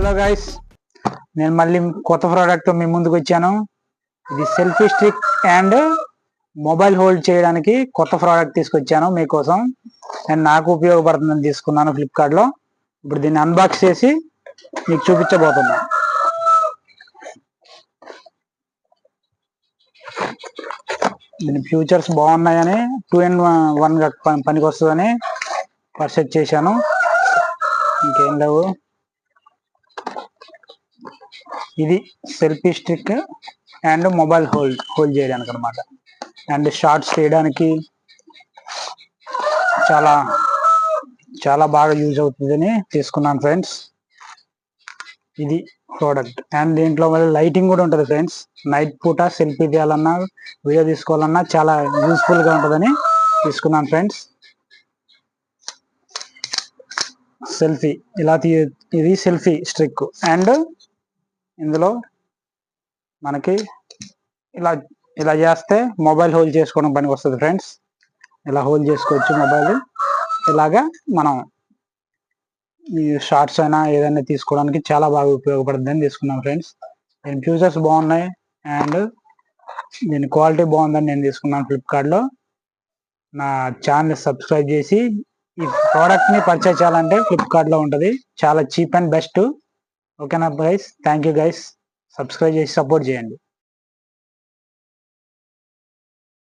Hello guys నేను మళ్ళీ కొత్త ప్రోడక్ట్ మీ ముందుకు వచ్చాను. ఇది selfie stick and mobile hold చేయడానికి కొత్త ప్రోడక్ట్ తీసుకొచ్చాను మీకోసం. అండ్ నాకు ఉపయోగపడుతుందని తీసుకున్నాను ఫ్లిప్కార్ట్లో ఇప్పుడు దీన్ని అన్బాక్స్ చేసి మీకు చూపించబోతున్నా. దీని ఫ్యూచర్స్ బాగున్నాయని టూ అండ్ వన్ ప- పనికి వస్తుందని పర్చేజ్ చేశాను. ఇంకేం లేవు. ఇది selfie stick and mobile hold hold చేయడానికి అనమాట అండ్ షార్ట్స్ చేయడానికి చాలా చాలా బాగా యూజ్ అవుతుందని తీసుకున్నాను ఫ్రెండ్స్. ఇది ప్రోడక్ట్. అండ్ దీంట్లో మళ్ళీ లైటింగ్ కూడా ఉంటుంది ఫ్రెండ్స్. నైట్ పూట సెల్ఫీ తీయాలన్నా వీడియో తీసుకోవాలన్నా చాలా యూస్ఫుల్గా ఉంటుందని తీసుకున్నాను ఫ్రెండ్స్. సెల్ఫీ ఇలా తీ ఇది సెల్ఫీ స్ట్రిక్ అండ్ ఇందులో మనకి ఇలా ఇలా చేస్తే మొబైల్ హోల్డ్ చేసుకోవడం పనికి వస్తుంది ఫ్రెండ్స్ ఇలా హోల్డ్ చేసుకోవచ్చు మొబైల్ ఇలాగా మనం ఈ షార్ట్స్ అయినా ఏదైనా తీసుకోవడానికి చాలా బాగా ఉపయోగపడుతుందని తీసుకున్నాం ఫ్రెండ్స్ దీని ఫ్యూచర్స్ బాగున్నాయి అండ్ దీని క్వాలిటీ బాగుందని నేను తీసుకున్నాను ఫ్లిప్కార్ట్లో నా ఛానల్ సబ్స్క్రైబ్ చేసి ఈ ప్రోడక్ట్ని పర్చేస్ చేయాలంటే ఫ్లిప్కార్ట్లో ఉంటుంది. చాలా చీప్ అండ్ బెస్ట్ ఓకేనా guys thank you guys subscribe చేసి సపోర్ట్ చేయండి.